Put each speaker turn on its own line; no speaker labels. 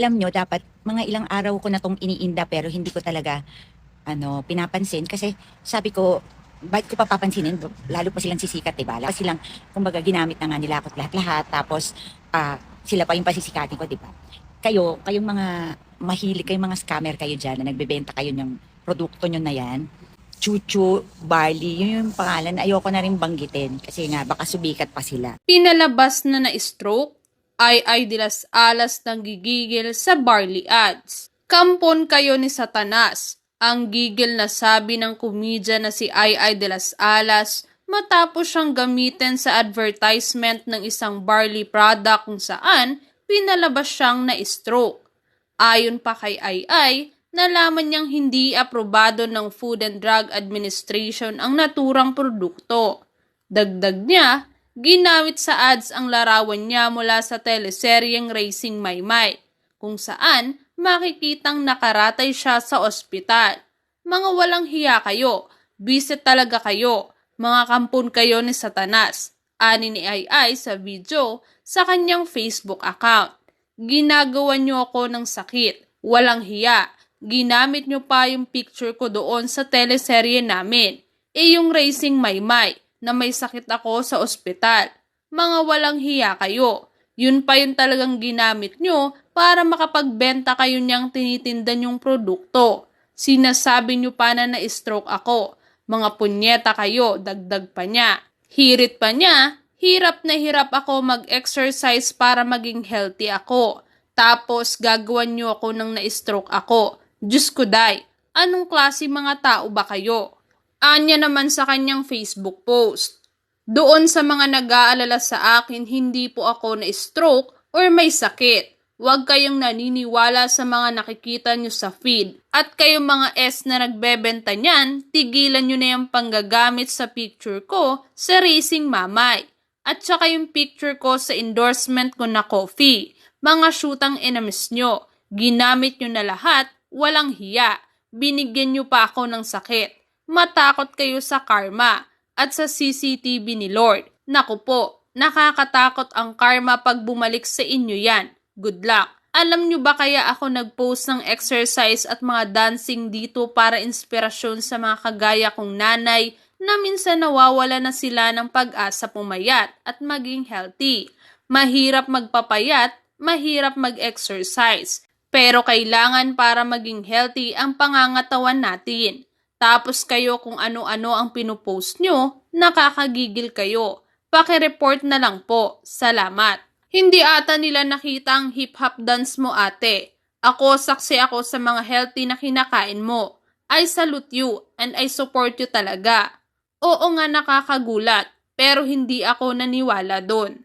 alam nyo, dapat mga ilang araw ko na tong iniinda pero hindi ko talaga ano, pinapansin kasi sabi ko, bakit ko pa papansinin? Lalo pa silang sisikat, diba? Lalo pa silang, kumbaga, ginamit na nga nila ako lahat-lahat. Tapos, ah, sila pa yung pasisikatin ko, diba? Kayo, kayong mga mahilig, kayong mga scammer kayo dyan na nagbebenta kayo ng produkto nyo na yan, chuchu, barley, yun yung pangalan ayoko na rin banggitin kasi nga baka subikat pa sila.
Pinalabas na na-stroke, ay ay dilas alas ng gigigil sa barley ads. Kampon kayo ni Satanas, ang gigil na sabi ng komedya na si Ay Ay de las Alas matapos siyang gamitin sa advertisement ng isang barley product kung saan pinalabas siyang na-stroke. Ayon pa kay Ay Ay, nalaman niyang hindi aprobado ng Food and Drug Administration ang naturang produkto. Dagdag niya, ginamit sa ads ang larawan niya mula sa teleseryeng Racing Maymay, kung saan makikitang nakaratay siya sa ospital. Mga walang hiya kayo, bisit talaga kayo, mga kampon kayo ni Satanas, ani ni Ay Ay sa video sa kanyang Facebook account. Ginagawa niyo ako ng sakit, walang hiya, ginamit niyo pa yung picture ko doon sa teleserye namin. E yung Racing Maymay, na may sakit ako sa ospital. Mga walang hiya kayo. Yun pa yun talagang ginamit nyo para makapagbenta kayo niyang tinitinda nyong produkto. Sinasabi nyo pa na na-stroke ako. Mga punyeta kayo, dagdag pa niya. Hirit pa niya, hirap na hirap ako mag-exercise para maging healthy ako. Tapos gagawan nyo ako ng na-stroke ako. Diyos ko day, anong klase mga tao ba kayo? Anya naman sa kanyang Facebook post. Doon sa mga nag-aalala sa akin, hindi po ako na-stroke or may sakit. Huwag kayong naniniwala sa mga nakikita nyo sa feed. At kayong mga S na nagbebenta niyan, tigilan nyo na yung panggagamit sa picture ko sa Racing Mamay. At saka yung picture ko sa endorsement ko na coffee. Mga shootang enemies nyo. Ginamit nyo na lahat, walang hiya. Binigyan nyo pa ako ng sakit matakot kayo sa karma at sa CCTV ni Lord. Naku po, nakakatakot ang karma pag bumalik sa inyo yan. Good luck. Alam nyo ba kaya ako nag-post ng exercise at mga dancing dito para inspirasyon sa mga kagaya kong nanay na minsan nawawala na sila ng pag-asa pumayat at maging healthy. Mahirap magpapayat, mahirap mag-exercise. Pero kailangan para maging healthy ang pangangatawan natin. Tapos kayo kung ano-ano ang pinupost nyo, nakakagigil kayo. Pakireport na lang po. Salamat. Hindi ata nila nakita ang hip-hop dance mo ate. Ako, saksi ako sa mga healthy na kinakain mo. I salute you and I support you talaga. Oo nga nakakagulat, pero hindi ako naniwala doon.